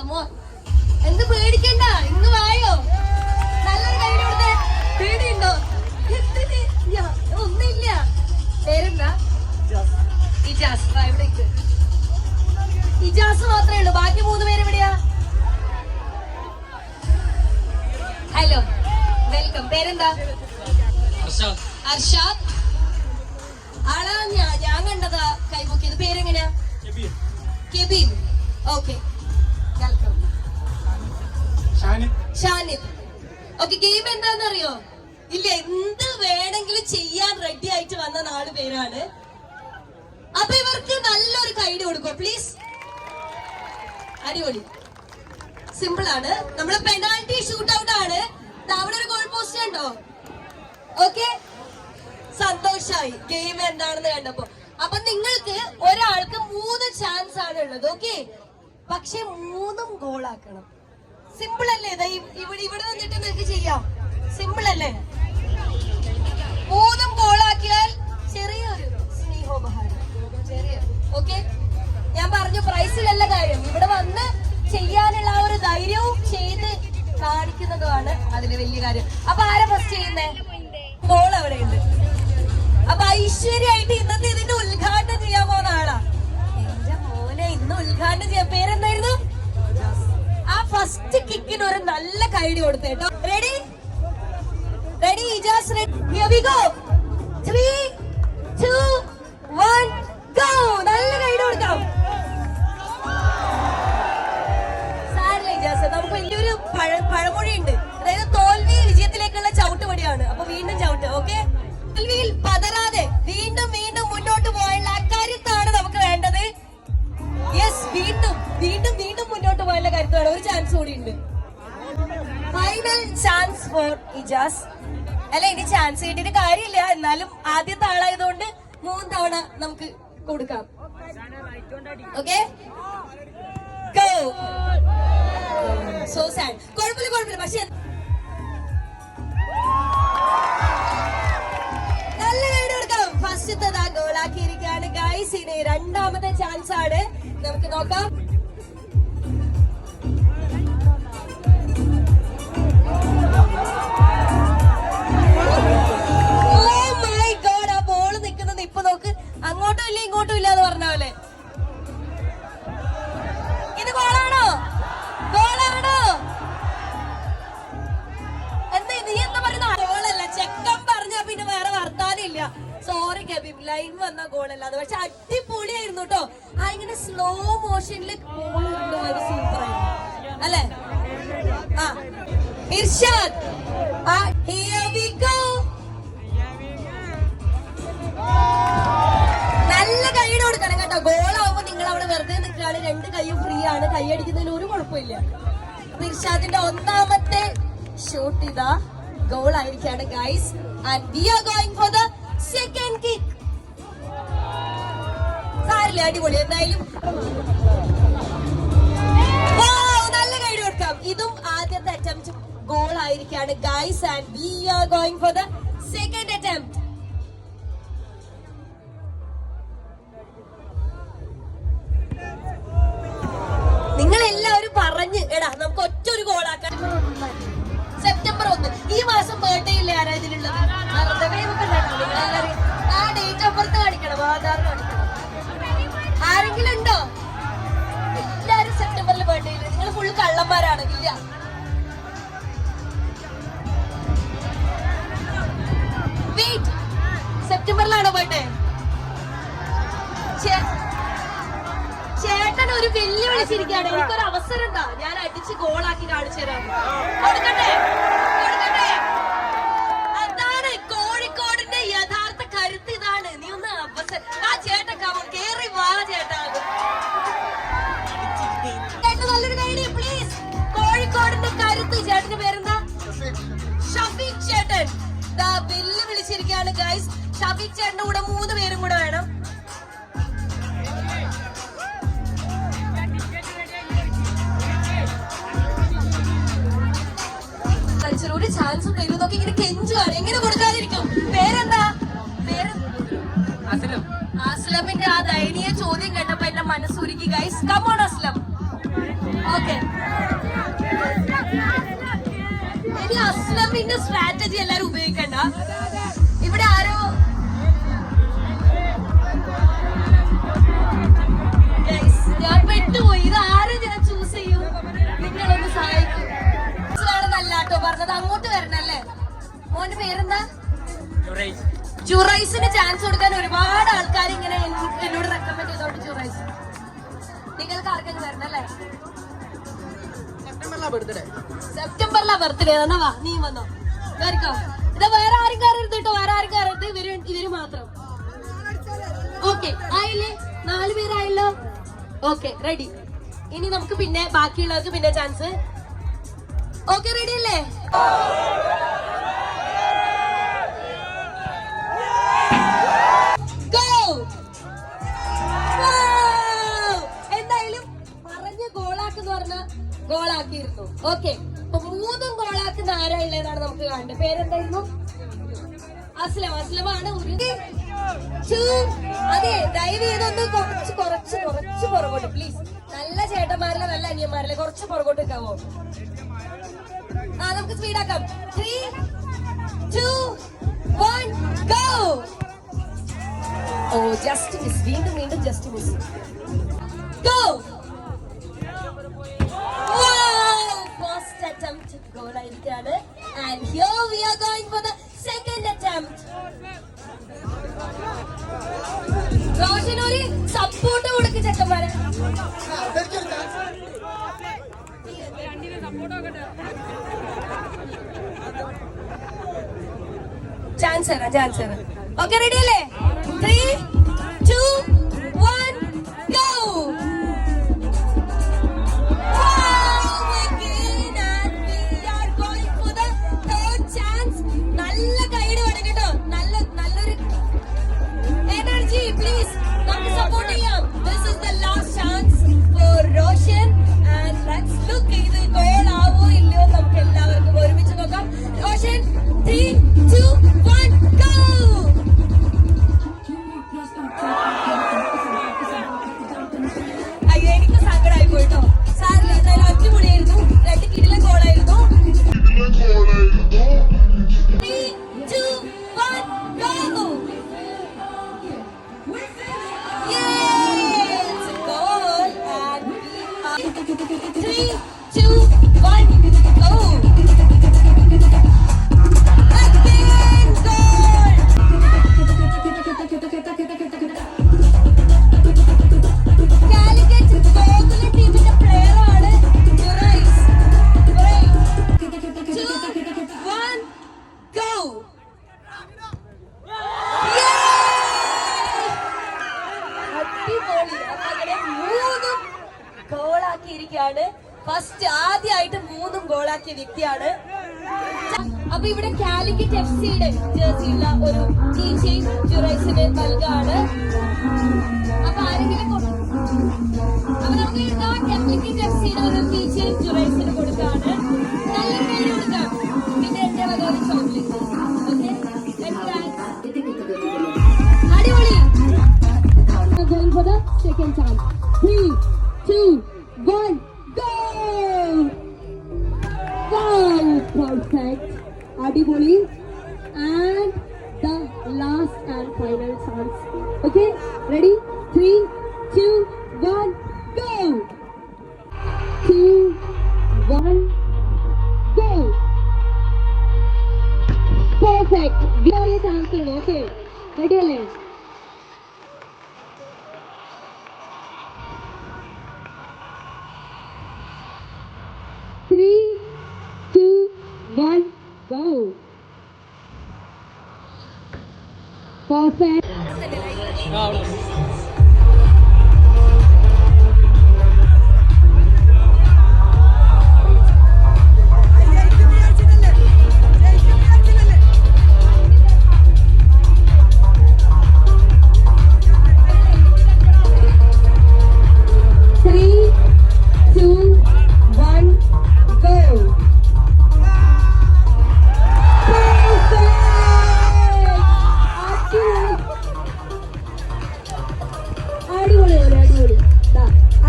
Come on എന്ത് പേടിക്കണ്ട ഇന്ന് വായോ? നല്ലൊരു കൈ കൊടുത്തേ. പേടിയുണ്ടോ? ഒന്നില്ല പേരെന്താ? ഇജാസ്. വാ, ഇവിടേക്ക്. ഇജാസ് മാത്രമേ ഉള്ളൂ. ബാക്കി മൂന്ന് പേര് എവിടെയാ? ഹലോ വെൽക്കം പേരെന്താ? അർഷാദ് ആളാ ഞാൻ ഞാൻ കണ്ടതാ കൈമുക്കിയത്. പേരെങ്ങനെയാ? Kevin okay Shanid okay game എന്താണെന്നറിയോ? ഇല്ല എന്ത് വേണമെങ്കിലും ചെയ്യാൻ റെഡി ആയിട്ട് വന്ന നാല് പേരാണ്. അപ്പൊ ഇവർക്ക് നല്ലൊരു കൈഡ് കൊടുക്കോ പ്ലീസ് അടിപൊളി. സിമ്പിൾ ആണ്. നമ്മൾ പെനാൽറ്റി ഷൂട്ട് ഔട്ട് ആണ് അവിടെ ഒരു ഗോൾ പോസ്റ്റ് ഉണ്ടോ? ഓക്കെ സന്തോഷായി. ഗെയിം എന്താണെന്ന് കണ്ടപ്പോ. അപ്പൊ നിങ്ങൾക്ക് ഒരാൾക്ക് മൂന്ന് ചാൻസ് ആണ് ഉള്ളത് ഓക്കെ പക്ഷെ മൂന്നും ഗോളാക്കണം സിമ്പിൾ അല്ലേ ഇവിടെ ഇവിടെ നിന്നിട്ട് നിങ്ങൾക്ക് ചെയ്യാം. സിമ്പിൾ അല്ലേ മൂന്നും ഗോളാക്കിയാൽ ചെറിയൊരു സ്നേഹോപഹാരം. ചെറിയ ഓക്കെ? ഞാൻ പറഞ്ഞു പ്രൈസിലല്ല കാര്യം. ഇവിടെ വന്ന് ചെയ്യാനുള്ള ആ ഒരു ധൈര്യവും ചെയ്ത് കാണിക്കുന്നതുമാണ് അതിന് വലിയ കാര്യം. അപ്പൊ ആരാ ഫസ്റ്റ് ചെയ്യുന്നേ? ബോൾ അവിടെ ഉണ്ട് അപ്പൊ ഐശ്വര്യമായിട്ട് ഇന്നത്തെ ഇതിന്റെ ഉദ്ഘാടനം ചെയ്യാൻ പോകുന്ന ആളാ. എന്റെ മോനെ ഇന്ന് ഉദ്ഘാടനം ചെയ്യാൻ പേരെന്തായിരുന്നു? ഫസ്റ്റ് കിക്കിന് ഒരു നല്ല കൈഡി കൊടുത്തേട്ടോ ready ready Ijas ready here we go 3 2 1 go നല്ല കൈഡി കൊടുക്കാം. നമുക്ക് വലിയൊരു പഴ പഴമൊഴിയുണ്ട്. അതായത് തോൽവി വിജയത്തിലേക്കുള്ള ചവിട്ടുപടിയാണ്. അപ്പൊ വീണ്ടും ചവിട്ട് ഓക്കെ ഇജാസ്. അല്ല ഇനി ചാൻസ് കിട്ടിയിട്ട് കാര്യമില്ല. എന്നാലും ആദ്യത്തെ ആളായതുകൊണ്ട് മൂന്ന് തവണ നമുക്ക് കൊടുക്കാം. ഓക്കെ സോ സാഡ് കുഴപ്പമില്ല കുഴപ്പമില്ല. പക്ഷെ നല്ല വീട് കൊടുക്കാം ഫസ്റ്റത്തെ ഗോളാക്കിയിരിക്കുകയാണ് ഗൈസ് ഇനി രണ്ടാമത്തെ ചാൻസ് ആണ്. നമുക്ക് നോക്കാം. സോറി കബീം ലൈൻ വന്ന ഗോളല്ല അത് പക്ഷെ അടിപൊളിയായിരുന്നു കേട്ടോ ആ ഇങ്ങനെ സ്ലോ മോഷനിൽ ഗോൾ സൂപ്പർ അല്ലേ? ആ. ഇർഷാദ്. ഹിയർ വി ഗോ നല്ല കൈയുടെ കൊടുക്കണം കേട്ടോ. ഗോളാവുമ്പോ നിങ്ങൾ അവിടെ വെറുതെ നിൽക്കുകയാണ്. രണ്ട് കൈയും ഫ്രീ ആണ്. കൈ അടിക്കുന്നതിൽ ഒരു കുഴപ്പമില്ല. ഇർഷാദിന്റെ ഒന്നാമത്തെ ഷോട്ട് ഇതാ. Goal ആയിരിക്കാണ് guys and we are going for the second kick സാരില്ല അടിപൊളി എന്തായാലും. നല്ല കൈഡ് കൊടുക്കാം. ഇതും ആദ്യത്തെ attempt goal ആയിരിക്കാണ് guys and we are going for the second attempt നിങ്ങൾ എല്ലാവരും പറഞ്ഞ് എടാ നമുക്ക് ഒറ്റ ഒരു ഗോളാക്കാൻ ഒന്ന് ഈ മാസം ബർത്ത്ഡേ ഇല്ലേ ആരാ ഇതിലുള്ളത്? ആ ഡേറ്റ് അപ്പുറത്ത് കാണിക്കണം ആധാർ കാണിക്കണം. ആരെങ്കിലും ഉണ്ടോ? എല്ലാരും സെപ്റ്റംബറിൽ ബർത്ത്ഡേ ഇല്ല? നിങ്ങൾ ഫുൾ കള്ളന്മാരാണ് ഇല്ല. വെയിറ്റ് സെപ്റ്റംബറിലാണോ ബർത്ത്ഡേ ചേട്ടൻ ഒരു വെല്ലുവിളിച്ചിരിക്കുകയാണ് എനിക്കൊരു അവസരം ഉണ്ടാ? ഞാൻ അടിച്ച് ഗോളാക്കി കാണിച്ചു തരാം. കൊടുക്കട്ടെ? ഗൈസ് ചേട്ടന്റെ കൂടെ മൂന്ന് പേരും കൂടെ വേണം. ഒരു ചാൻസ് ചാൻസും നോക്കി ഇങ്ങനെ കെഞ്ചുവാണ്. എങ്ങനെ കൊടുക്കാതിരിക്കും? പേരെന്താ? പേര് അസ്ലമിന്റെ ആ ദയനീയ ചോദ്യം കേട്ടപ്പോ എന്റെ മനസ്സുരുക്കി guys come on Aslam. Okay ഇനി അസ്ലമിന്റെ സ്ട്രാറ്റജി എല്ലാരും ഉപയോഗിക്കണ്ട? പറഞ്ഞത് അങ്ങോട്ട് വരണല്ലേ? മോന്റെ പേരെന്താ? ജുറൈസിന് ചാൻസ് കൊടുക്കാൻ ഒരുപാട് ആൾക്കാർ ഇങ്ങനെ എന്നോട് റെക്കമെൻഡ് ചെയ്തോണ്ട് ജുറൈസ്. നിങ്ങൾക്ക് ആർക്കെങ്കിലും വരണല്ലേ സെപ്റ്റംബറിലാ ബർത്ത്ഡേ എന്നാ വാ നീ വന്നോ. വരിക്കോ ഇത് വേറെ ആരും കയറരുത് കേട്ടോ വേറെ ആരും കയറരുത് ഇവർ ഇവർ മാത്രം. ഓക്കെ ആയില്ലേ? നാല് പേരായല്ലോ. ഓക്കെ റെഡി ഇനി നമുക്ക് പിന്നെ ബാക്കിയുള്ളവർക്ക് പിന്നെ ചാൻസ് ഓക്കെ റെഡി അല്ലേ! എന്തായാലും പറഞ്ഞ ഗോളാക്കെന്ന് പറഞ്ഞ ഗോളാക്കിയിരുന്നു. ഓക്കെ അപ്പൊ മൂന്നും ഗോളാക്കുന്ന ആരാളുള്ളതാണ് നമുക്ക് കാണേണ്ടത്. പേരെന്തായിരുന്നു? അസ്ലം. അസ്ലമാണ് ഒരു. അതെ ദയവ് ചെയ്തൊന്ന് കുറച്ച് കുറച്ച് കുറച്ച് പുറകോട്ട്. പ്ലീസ് നല്ല ചേട്ടന്മാരിലെ നല്ല അനിയന്മാരിലെ കുറച്ച് പുറകോട്ട് നിൽക്കാവോ? നമുക്ക് സ്പീഡാക്കാം three two one go oh just miss വീണ്ടും വീണ്ടും just miss go first attempt goal ആയിരിക്കാണ്. And here chance തരാം ചാൻസ് തരാം. ഓക്കെ റെഡി അല്ലേ? ത്രീ ടു വൺ ഗോ ഗോളാക്കിയിരിക്കുകയാണ് ഫസ്റ്റ് ആദ്യമായിട്ട് മൂന്നും ഗോളാക്കിയ വ്യക്തിയാണ്. അപ്പൊ ഇവിടെ കാലിക്കറ്റ് എഫ് സിയുടെ ജേഴ്സിയുള്ള ഒരു ടീ ഷെയ്ൻ ജുറൈസിന് നൽകാണ്. അപ്പൊ ആരെങ്കിലും അപ്പൊ നമുക്ക് കാലിക്കറ്റ് എഫ് സിയുടെ ഒരു ടീ ഷെയ്ൻ ജുറൈസിന് കൊടുക്കാണ്. നല്ല പേര് കൊടുക്കാം പിന്നെ എന്റെ വക ഒരു ചോക്ലേറ്റ് അടിപൊളി. for the second time. Okay, beginning. Three, two, one, go. Perfect.